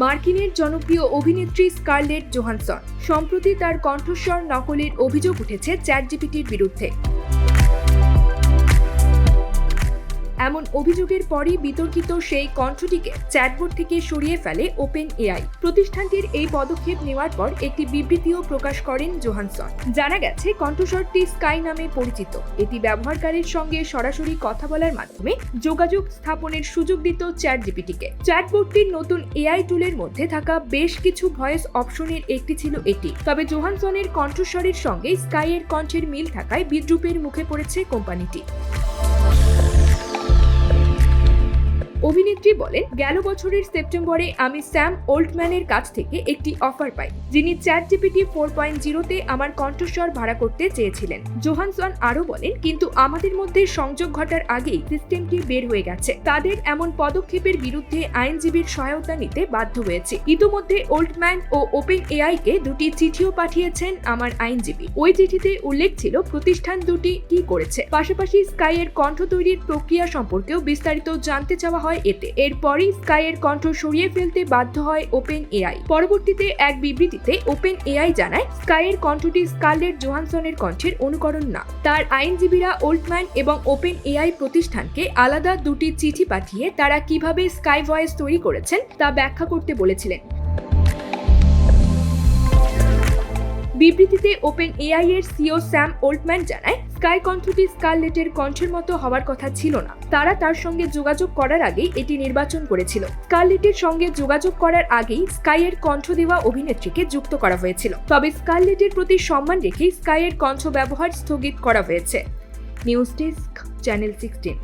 মার্কিনের জনপ্রিয় অভিনেত্রী scarlet Johansson সম্প্রতি তার কণ্ঠস্বর নকলের অভিযোগ উঠেছে চ্যাটজিপিটির বিরুদ্ধে। এমন অভিযোগের পরই বিতর্কিত সেই কণ্ঠটিকে চ্যাটবোর্ড থেকে সরিয়ে ফেলে ওপেন এআই প্রতিষ্ঠানটির এই পদক্ষেপ নেওয়ার পর একটি বিবৃতিও প্রকাশ করেন জোহানসন। জানা গেছে, কণ্ঠস্বরটি স্কাই নামে পরিচিত। এটি ব্যবহারকারীর সঙ্গে সরাসরি কথা বলার মাধ্যমে যোগাযোগ স্থাপনের সুযোগ দিত চ্যাট জিপিটিকে চ্যাটবোর্ডটির নতুন এআই টুলের মধ্যে থাকা বেশ কিছু ভয়েস অপশনের একটি ছিল এটি। তবে জোহানসনের কণ্ঠস্বরের সঙ্গে স্কাইয়ের কণ্ঠের মিল থাকায় বিদ্রুপের মুখে পড়েছে কোম্পানিটি। অভিনেত্রী বলেন, গেল বছরের সেপ্টেম্বরে আমি স্যাম ওল্ডম্যানের কাছ থেকে একটি অফার পাই। যিনি চ্যাট জিপিটি ফোর পয়েন্ট জিরোতে আমার কণ্ঠস্বর ভাড়া করতে চেয়েছিলেন। জোহানসন আরও বলেন, কিন্তু আমাদের মধ্যে সংযোগ ঘটার আগেই সিস্টেমটি বের হয়ে গেছে। তাদের এমন পদক্ষেপের বিরুদ্ধে আইনজীবীর সহায়তা নিতে বাধ্য হয়েছে। ইতোমধ্যে ওল্ডম্যান ও ওপেন এআই কে দুটি চিঠিও পাঠিয়েছেন আমার আইনজীবী। ওই চিঠিতে উল্লেখ ছিল, প্রতিষ্ঠান দুটি কি করেছে। পাশাপাশি স্কাইয়ের কণ্ঠ তৈরির প্রক্রিয়া সম্পর্কেও বিস্তারিত জানতে চাওয়া হয় এতে এরপরই স্কাইয়ের কণ্ঠ সরিয়ে ফেলতে বাধ্য হয় ওপেন এআই। পরবর্তীতে এক বিবৃতিতে ওপেন এআই জানায়, স্কাইয়ের কণ্ঠটি স্কারলেট জোহানসনের কণ্ঠের অনুকরণ না। তার আইনজীবীরা ওল্ডম্যান এবং ওপেন এআই প্রতিষ্ঠানকে আলাদা দুটি চিঠি পাঠিয়ে তারা কীভাবে স্কাই ভয়েস তৈরি করেছেন তা ব্যাখ্যা করতে বলেছিলেন। বিবৃতিতে ওপেন এআই এর সিও স্যাম ওল্ডম্যান জানায় স্কাই কণ্ঠটি স্কারলেটের কণ্ঠের মতো হওয়ার কথা ছিল না। তারা তার সঙ্গে যোগাযোগ করার আগেই এটি নির্বাচন করেছিল। স্কারলেটের সঙ্গে যোগাযোগ করার আগেই স্কাইয়ের কণ্ঠ দেওয়া অভিনেত্রীকে যুক্ত করা হয়েছিল। তবে স্কারলেটের প্রতি সম্মান রেখেই স্কাইয়ের কণ্ঠ ব্যবহার স্থগিত করা হয়েছে। News desk, channel sixteen.